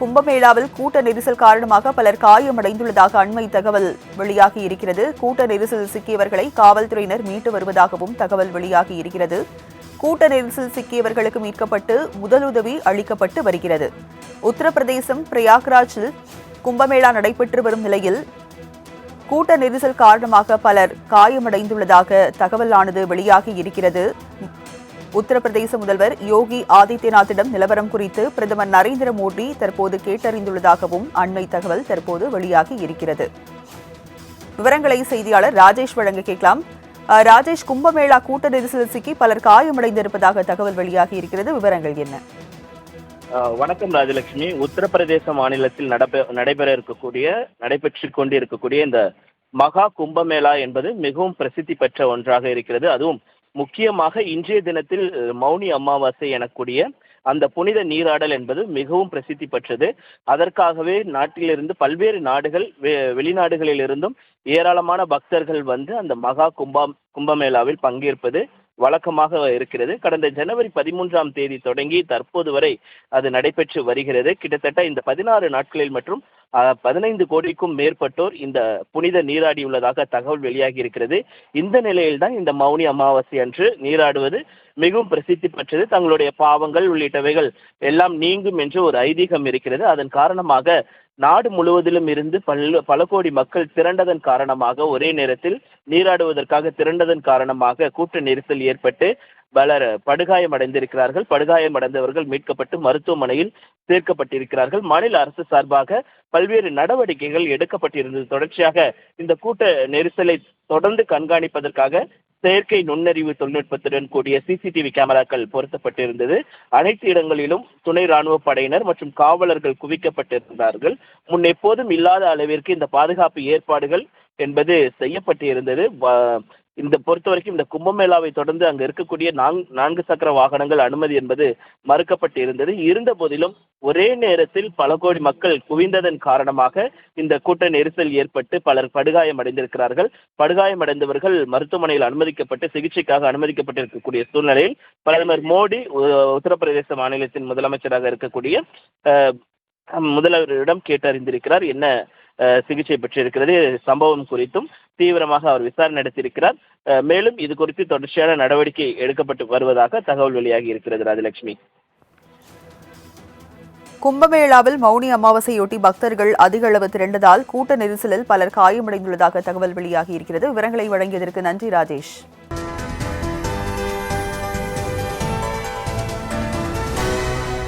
கும்பமேளாவில் கூட்ட நெரிசல் காரணமாக பலர் காயமடைந்துள்ளதாக அண்மை தகவல் வெளியாகி இருக்கிறது. கூட்ட நெரிசல் சிக்கியவர்களை காவல்துறையினர் மீட்டு வருவதாகவும் தகவல் வெளியாகி இருக்கிறது. கூட்ட நெரிசல் சிக்கியவர்களுக்கு மீட்கப்பட்டு முதலுதவி அளிக்கப்பட்டு வருகிறது. உத்தரப்பிரதேசம் பிரயாக்ராஜில் கும்பமேளா நடைபெற்று வரும் நிலையில் கூட்ட நெரிசல் காரணமாக பலர் காயமடைந்துள்ளதாக தகவலானது வெளியாகி இருக்கிறது. உத்தரப்பிரதேச முதல்வர் யோகி ஆதித்யநாத்திடம் நிலவரம் குறித்து பிரதமர் நரேந்திர மோடி தற்போது கேட்டறிந்துள்ளதாகவும் அண்மை தகவல் தற்போது வெளியாகி இருக்கிறது. விவரங்களை செய்தியாளர் ராஜேஷ் வழங்க கேட்கலாம். ராஜேஷ் கும்பமேளா கூட்ட நெரிசலில் சிக்கி பலர் காயமடைந்திருப்பதாக தகவல் வெளியாகி இருக்கிறது. விவரங்கள் என்ன? வணக்கம் ராஜலட்சுமி. உத்தரப்பிரதேச மாநிலத்தில் நடைபெற இருக்கக்கூடிய நடைபெற்று கொண்டு இருக்கக்கூடிய இந்த மகா கும்பமேளா என்பது மிகவும் பிரசித்தி பெற்ற ஒன்றாக இருக்கிறது. அதுவும் முக்கியமாக இன்றைய தினத்தில் மௌனி அமாவாசை எனக்கூடிய அந்த புனித நீராடல் என்பது மிகவும் பிரசித்தி பெற்றது. அதற்காகவே நாட்டிலிருந்து பல்வேறு நாடுகள் வெ- வெளிநாடுகளிலிருந்தும் ஏராளமான பக்தர்கள் வந்து அந்த மகா கும்பா கும்பமேளாவில் பங்கேற்பது வழக்கமாக இருக்கிறது. கடந்த ஜனவரி பதிமூன்றாம் தேதி தொடங்கி தற்போது வரை அது நடைபெற்று வருகிறது. கிட்டத்தட்ட இந்த பதினாறு நாட்களில் மற்றும் பதினைந்து கோடிக்கும் மேற்பட்டோர் இந்த புனித நீராடியுள்ளதாக தகவல் வெளியாகி இருக்கிறது. இந்த நிலையில்தான் இந்த மௌனி அமாவாசை அன்று நீராடுவது மிகவும் பிரசித்தி பெற்றது தங்களுடைய பாவங்கள் உள்ளிட்டவைகள் எல்லாம் நீங்கும் என்று ஒரு ஐதீகம் இருக்கிறது. அதன் காரணமாக நாடு முழுவதிலும் இருந்து பல் பல கோடி மக்கள் திரண்டதன் காரணமாக ஒரே நேரத்தில் நீராடுவதற்காக திரண்டதன் காரணமாக கூட்ட நெரிசல் ஏற்பட்டு பலர் படுகாயமடைந்திருக்கிறார்கள் படுகாயமடைந்தவர்கள் மீட்கப்பட்டு மருத்துவமனையில் சேர்க்கப்பட்டிருக்கிறார்கள். மாநில அரசு சார்பாக பல்வேறு நடவடிக்கைகள் எடுக்கப்பட்டிருந்தது. தொடர்ச்சியாக இந்த கூட்ட நெரிசலை தொடர்ந்து கண்காணிப்பதற்காக செயற்கை நுண்ணறிவு தொழில்நுட்பத்துடன் கூடிய சிசிடிவி கேமராக்கள் பொருத்தப்பட்டிருந்தது. அனைத்து இடங்களிலும் துணை ராணுவ படையினர் மற்றும் காவலர்கள் குவிக்கப்பட்டிருந்தார்கள். முன் எப்போதும் இல்லாத அளவிற்கு இந்த பாதுகாப்பு ஏற்பாடுகள் என்பது செய்யப்பட்டிருந்தது. இந்த பொறுத்த வரைக்கும் இந்த கும்பமேளாவை தொடர்ந்து அங்கு இருக்கக்கூடிய நான்கு நான்கு சக்கர வாகனங்கள் அனுமதி என்பது மறுக்கப்பட்டு இருந்தது இருந்த போதிலும் ஒரே நேரத்தில் பல கோடி மக்கள் குவிந்ததன் காரணமாக இந்த கூட்ட நெரிசல் ஏற்பட்டு பலர் படுகாயம் அடைந்திருக்கிறார்கள் படுகாயமடைந்தவர்கள் மருத்துவமனையில் அனுமதிக்கப்பட்டு சிகிச்சைக்காக அனுமதிக்கப்பட்டிருக்கக்கூடிய சூழ்நிலையில் பிரதமர் மோடி உ- உத்தரப்பிரதேச மாநிலத்தின் முதலமைச்சராக இருக்கக்கூடிய அஹ், முதல்வரிடம் கேட்டறிந்திருக்கிறார். என்ன அஹ், சிகிச்சை பெற்றிருக்கிறது சம்பவம் குறித்தும் தீவிரமாக அவர் விசாரணை நடத்தியிருக்கிறார். மேலும் இது குறித்து தொடர்ச்சியான நடவடிக்கை எடுக்கப்பட்டு வருவதாக தகவல் வெளியாகி இருக்கிறது ராஜலட்சுமி. கும்பமேளாவில் மௌனி அமாவாசையொட்டி பக்தர்கள் அதிக அளவு திரண்டதால் கூட்ட நெரிசலில் பலர் காயமடைந்துள்ளதாக தகவல் வெளியாகி இருக்கிறது. விவரங்களை வழங்கியதற்கு நன்றி ராஜேஷ்.